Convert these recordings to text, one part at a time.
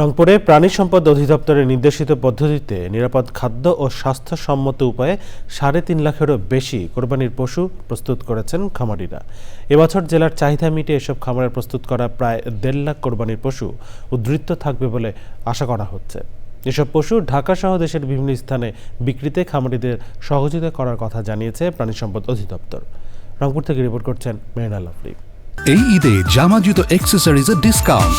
রংপুরে প্রাণী সম্পদ অধিদপ্তরের নির্দেশিত পদ্ধতিতে নিরাপদ খাদ্য ও স্বাস্থ্যসম্মত উপায়ে সাড়ে তিন লাখেরও বেশি কোরবানির পশু প্রস্তুত করেছেন খামারিরা। এবছর জেলার চাহিদা মিটে এসব খামারে প্রস্তুত করা প্রায় দেড় লাখ কোরবানির পশু উদ্ধৃত থাকবে বলে আশা করা হচ্ছে। এসব পশু ঢাকা সহ দেশের বিভিন্ন স্থানে বিক্রিতে খামারিদের সহযোগিতা করার কথা জানিয়েছে প্রাণী সম্পদ অধিদপ্তর। রংপুর থেকে রিপোর্ট করছেন মেহনা লাভলি এই ঈদে জামা জুতো অ্যাক্সেসরিজের ডিসকাউন্ট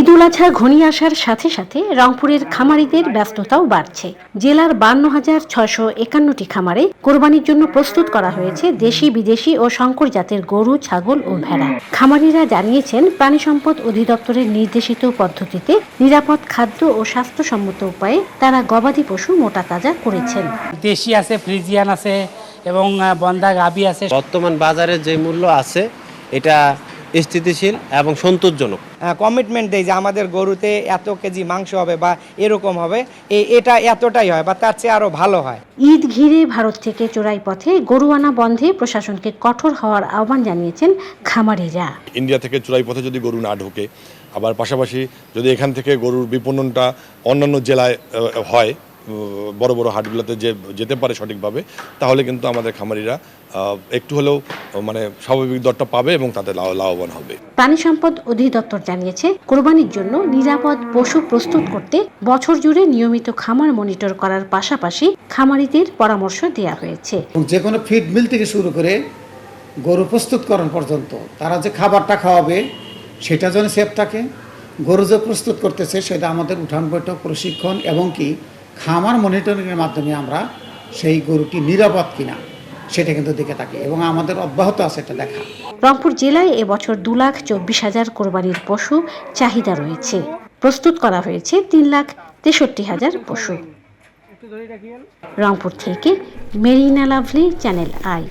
ঈদুল আজহা ঘনিয়ে আসার সাথে সাথে রংপুরের খামারিদের ব্যস্ততাও বাড়ছে। জেলার বান্ন হাজার ছয়শো একান্নটি খামারে কোরবানির জন্য প্রস্তুত করা হয়েছে দেশি বিদেশি ও শঙ্কর জাতের গরু ছাগল ও ভেড়া। খামারিরা জানিয়েছেন প্রাণী সম্পদ অধিদপ্তরের নির্দেশিত পদ্ধতিতে নিরাপদ খাদ্য ও স্বাস্থ্যসম্মত উপায়ে তারা গবাদি পশু মোটা তাজা করেছেন। দেশি আছে ফ্রিজিয়ান আছে এবং বন্ধা গাবি আছে। বর্তমান বাজারে যে মূল্য আছে এটা স্থিতিশীল এবং সন্তোষজনক। কমিটমেন্ট দেয় যে আমাদের গরুতে এত কেজি মাংস হবে বা এরকম হবে এ- এটা এতটাই হয় বা তার চেয়ে আরও ভালো হয়। ঈদ ঘিরে ভারত থেকে চোরাই পথে গরু আনা বন্ধে প্রশাসনকে কঠোর হওয়ার আহ্বান জানিয়েছেন খামারিরা। ইন্ডিয়া থেকে চোরাই পথে যদি গরু না ঢোকে আবার পাশাপাশি যদি এখান থেকে গরুর বিপণনটা অন্যান্য জেলায় হয় বড় বড় হাটগুলোতে যে যেতে পারে সঠিকভাবে তাহলে কিন্তু আমাদের খামারিরা একটু হলেও মানে স্বাভাবিক দরটা পাবে এবং তাদের লাভ- লাভবান হবে। প্রাণী সম্পদ অধিদপ্তর জানিয়েছে কোরবানির জন্য নিরাপদ পশু প্রস্তুত করতে বছর জুড়ে নিয়মিত খামার মনিটর করার পাশাপাশি খামারিদের পরামর্শ দেওয়া হয়েছে। যে কোনো ফিড মিল থেকে শুরু করে গরু প্রস্তুতকরণ পর্যন্ত তারা যে খাবারটা খাওয়াবে সেটা যেন সেফ থাকে। গরু যে প্রস্তুত করতেছে সেটা আমাদের উঠান বৈঠক প্রশিক্ষণ এবং কি খামার মনিটরিংয়ের মাধ্যমে আমরা সেই গরুটি নিরাপদ কিনা, সেটা কিন্তু দেখে থাকি এবং আমাদের অব্যাহত আছে এটা দেখা। রংপুর জেলায় এবছর দু লাখ চব্বিশ হাজার কোরবানির পশু চাহিদা রয়েছে। প্রস্তুত করা হয়েছে তিন লাখ তেষট্টি হাজার পশু। রংপুর থেকে মেরিনা লাভলি, চ্যানেল আই।